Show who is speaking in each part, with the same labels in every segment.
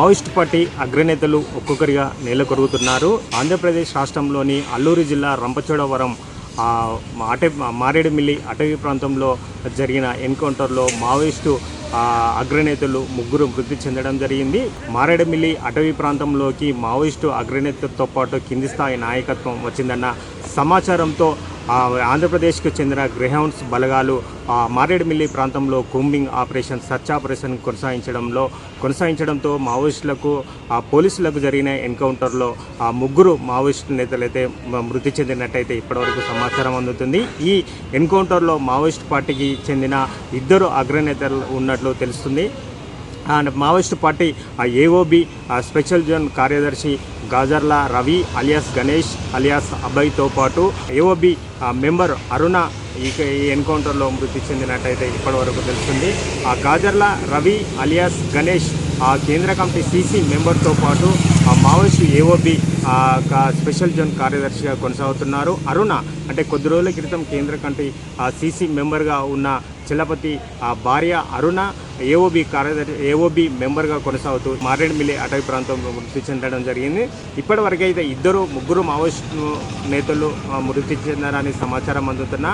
Speaker 1: Maoist party అగ్రనేతలు ఒక్కొక్కరిగా నేలకొరుగుతున్నారు. ఆంధ్రప్రదేశ్ రాష్ట్రంలోని అల్లూరు జిల్లా రంపచోడవరం అటవీ మారేడుమిల్లి అటవీ ప్రాంతంలో జరిగిన ఎన్కౌంటర్లో మావోయిస్టు అగ్రనేతలు ముగ్గురు మృతి చెందడం జరిగింది. మారేడుమిల్లి అటవీ ప్రాంతంలోకి మావోయిస్టు అగ్రనేతతో పాటు కింది స్థాయి నాయకత్వం వచ్చిందన్న సమాచారంతో ఆంధ్రప్రదేశ్కు చెందిన గ్రేహౌండ్స్ బలగాలు మారేడుమిల్లి ప్రాంతంలో కూంబింగ్ ఆపరేషన్ సర్చ్ ఆపరేషన్ కొనసాగించడంలో కొనసాగించడంతో మావోయిస్టులకు ఆ పోలీసులకు జరిగిన ఎన్కౌంటర్లో ముగ్గురు మావోయిస్టు నేతలైతే మృతి చెందినట్టయితే ఇప్పటివరకు సమాచారం అందుతుంది. ఈ ఎన్కౌంటర్లో మావోయిస్ట్ పార్టీకి చెందిన ఇద్దరు అగ్రనేతలు ఉన్నట్లు తెలుస్తుంది. అండ్ మావోయిస్ట్ పార్టీ ఆ ఏఓబి ఆ స్పెషల్ జోన్ కార్యదర్శి గాజర్ల రవి అలియాస్ గణేష్ అలియాస్ అభయ్తో పాటు ఏఓబి మెంబర్ అరుణ ఈ ఎన్కౌంటర్లో మృతి చెందినట్టయితే ఇప్పటివరకు తెలుస్తుంది. ఆ గాజర్ల రవి అలియాస్ గణేష్ ఆ కేంద్ర కమిటీ సీసీ మెంబర్తో పాటు ఆ మావోయిస్టు ఏఓబి స్పెషల్ జోన్ కార్యదర్శిగా కొనసాగుతున్నారు. అరుణ అంటే కొద్ది రోజుల క్రితం కేంద్ర కమిటీ ఆ సీసీ మెంబర్గా ఉన్న చలపతి ఆ భార్య అరుణ ఏఓబి కార్యదర్శి ఏఓబి మెంబర్గా కొనసాగుతూ మారేడుమిల్లి అటవీ ప్రాంతంలో మృతి చెందడం జరిగింది. ఇప్పటి వరకు అయితే ఇద్దరు ముగ్గురు మావోయిస్టు నేతలు మృతి చెందారని సమాచారం అందుతున్న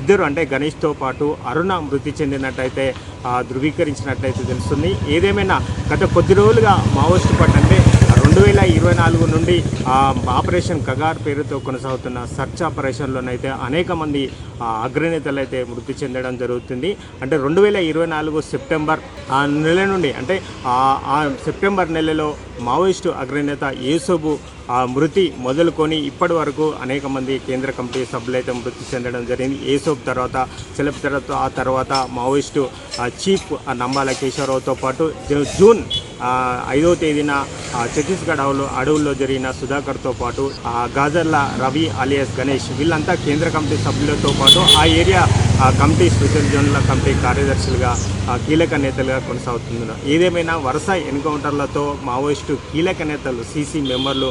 Speaker 1: ఇద్దరు అంటే గణేష్తో పాటు అరుణ మృతి చెందినట్టయితే ధృవీకరించినట్లయితే తెలుస్తుంది. ఏదేమైనా గత కొద్ది రోజులుగా మావోయిస్టు పార్టీ అంటే రెండు వేల ఇరవై నాలుగు నుండి ఆపరేషన్ కగార్ పేరుతో కొనసాగుతున్న సర్చ్ ఆపరేషన్లోనైతే అనేక మంది అగ్రనేతలు అయితే మృతి చెందడం జరుగుతుంది. అంటే రెండు వేల ఇరవై నాలుగు సెప్టెంబర్ ఆ నెల నుండి అంటే ఆ సెప్టెంబర్ నెలలో మావోయిస్టు అగ్రనేత యేసోబు ఆ మృతి మొదలుకొని ఇప్పటి వరకు అనేక మంది కేంద్ర కమిటీ సభ్యులు అయితే మృతి చెందడం జరిగింది. ఏసోబ్ తర్వాత సెలబ్ తర్వాత ఆ తర్వాత మావోయిస్టు చీఫ్ నంబాల కేశవరావుతో పాటు జూన్ ఐదో ఐదవ తేదీన ఛత్తీస్గఢ్ అడవుల్లో జరిగిన సుధాకర్తో పాటు ఆ, గాజర్ల రవి అలియాస్ గణేష్ వీళ్ళంతా కేంద్ర కమిటీ సభ్యులతో పాటు ఆ ఏరియా కమిటీ స్పెషల్ జోన్ల కమిటీ కార్యదర్శులుగా కీలక నేతలుగా కొనసాగుతున్నారు. ఏదేమైనా వరుస ఎన్కౌంటర్లతో మావోయిస్టు కీలక నేతలు సీసీ మెంబర్లు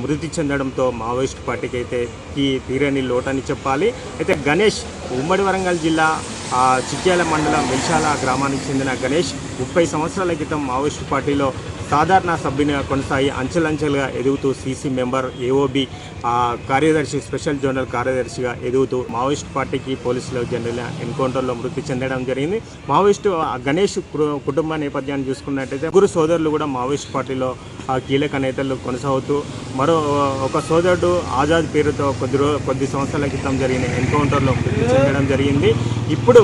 Speaker 1: మృతి చెందడంతో మావోయిస్ట్ పార్టీకి అయితే ఈ తీరని లోటని చెప్పాలి. అయితే గణేష్ ఉమ్మడి వరంగల్ జిల్లా చిత్యాల చిట్యాల మండలం వెల్శాల గ్రామానికి చెందిన గణేష్ ముప్పై సంవత్సరాల క్రితం మావోయిస్ట్ పార్టీలో సాధారణ సభ్యునిగా కొనసాగి అంచెలంచెలుగా ఎదుగుతూ సీసీ మెంబర్ ఏఓబి ఆ, కార్యదర్శి స్పెషల్ జోనల్ కార్యదర్శిగా ఎదుగుతూ మావోయిస్ట్ పార్టీకి పోలీసులు జనరల్ ఎన్కౌంటర్లో మృతి చెందడం జరిగింది. మావోయిస్టు ఆ గణేష్ కు- కుటుంబ నేపథ్యాన్ని చూసుకున్నట్టయితే ముగ్గురు సోదరులు కూడా మావోయిస్ట్ పార్టీలో ఆ, కీలక నేతలు కొనసాగుతూ మరో ఒక సోదరుడు ఆజాద్ పేరుతో కొద్ది రో కొద్ది సంవత్సరాల క్రితం జరిగిన ఎన్కౌంటర్లో మృతి చెందడం జరిగింది. ఇప్పుడు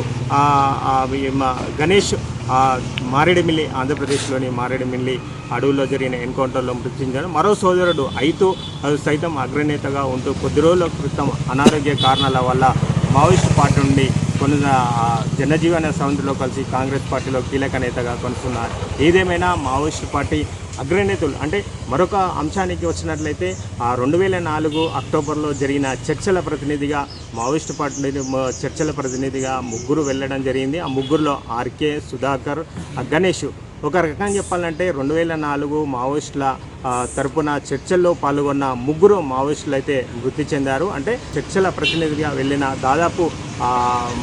Speaker 1: మా గణేష్ మారేడుమిల్లి ఆంధ్రప్రదేశ్లోని మారేడుమిల్లి అడవుల్లో జరిగిన ఎన్కౌంటర్లో మృతి చెందాడు మరో సోదరుడు అయితూ అది సైతం అగ్రనేతగా ఉంటూ కొద్ది రోజుల క్రితం అనారోగ్య కారణాల వల్ల మావోయిస్ట్ పార్టీ నుండి కొన్ని జనజీవన సమితిలో కలిసి కాంగ్రెస్ పార్టీలో కీలక నేతగా కొనుక్కున్నారు. ఏదేమైనా మావోయిస్ట్ పార్టీ అగ్రనేతలు అంటే మరొక అంశానికి వచ్చినట్లయితే ఆ రెండు వేల నాలుగు అక్టోబర్లో జరిగిన చర్చల ప్రతినిధిగా మావోయిస్ట్ పార్టీ చర్చల ప్రతినిధిగా ముగ్గురు వెళ్ళడం జరిగింది. ఆ ముగ్గురులో ఆర్కే సుధాకర్ ఆ గణేష్. ఒక రకంగా చెప్పాలంటే రెండు వేల నాలుగు మావోయిస్టుల తరపున చర్చల్లో పాల్గొన్న ముగ్గురు మావోయిస్టులు అయితే మృతి చెందారు. అంటే చర్చల ప్రతినిధిగా వెళ్ళిన దాదాపు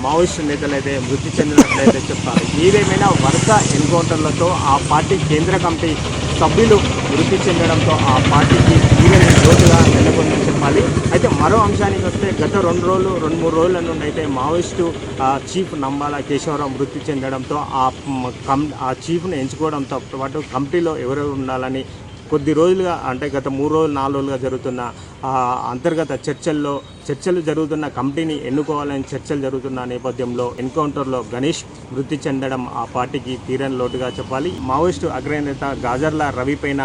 Speaker 1: మావోయిస్టు నేతలు అయితే మృతి చెందినట్లయితే చెప్పాలి ఏదేమైనా వరుస ఎన్కౌంటర్లతో ఆ పార్టీ కేంద్ర కమిటీ సభ్యులు మృతి చెందడంతో ఆ పార్టీకి ఈవెన్ లోతుగా నెలకొందని చెప్పాలి అయితే మరో అంశానికి వస్తే గత రెండు రోజులు రెండు మూడు రోజుల నుండి అయితే మావోయిస్టు ఆ, చీఫ్ నంబాల కేశవరావు మృతి చెందడంతో ఆ కం ఆ చీఫ్ను ఎంచుకోవడంతో పాటు కమిటీలో ఎవరెవరు ఉండాలని కొద్ది రోజులుగా అంటే గత మూడు రోజులు నాలుగు రోజులుగా జరుగుతున్న అంతర్గత చర్చల్లో చర్చలు జరుగుతున్న కమిటీని ఎన్నుకోవాలని చర్చలు జరుగుతున్న నేపథ్యంలో ఎన్కౌంటర్లో గణేష్ మృతి చెందడం ఆ పార్టీకి తీరని లోటుగా చెప్పాలి. మావోయిస్టు అగ్రనేత గాజర్ల రవి పైన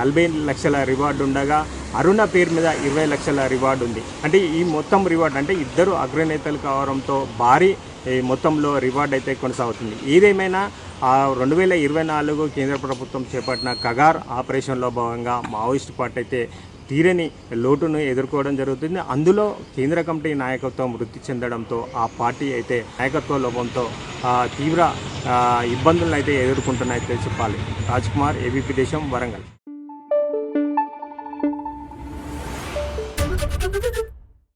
Speaker 1: నలభై లక్షల రివార్డు ఉండగా అరుణ పేరు మీద ఇరవై లక్షల రివార్డు ఉంది. అంటే ఈ మొత్తం రివార్డు అంటే ఇద్దరు అగ్రనేతలు కావడంతో భారీ ఈ మొత్తంలో రివార్డ్ అయితే కొనసాగుతుంది. ఏదేమైనా ఆ రెండు వేల ఇరవై నాలుగు కేంద్ర ప్రభుత్వం చేపట్టిన కగార్ ఆపరేషన్లో భాగంగా మావోయిస్ట్ పార్టీ అయితే తీరని లోటును ఎదుర్కోవడం జరుగుతుంది. అందులో కేంద్ర కమిటీ నాయకత్వం వృద్ధి చెందడంతో ఆ పార్టీ అయితే నాయకత్వ లోపంతో తీవ్ర ఇబ్బందులను అయితే ఎదుర్కొంటున్నాయి చెప్పాలి. రాజ్ కుమార్ ఏబీపీ దేశం వరంగల్.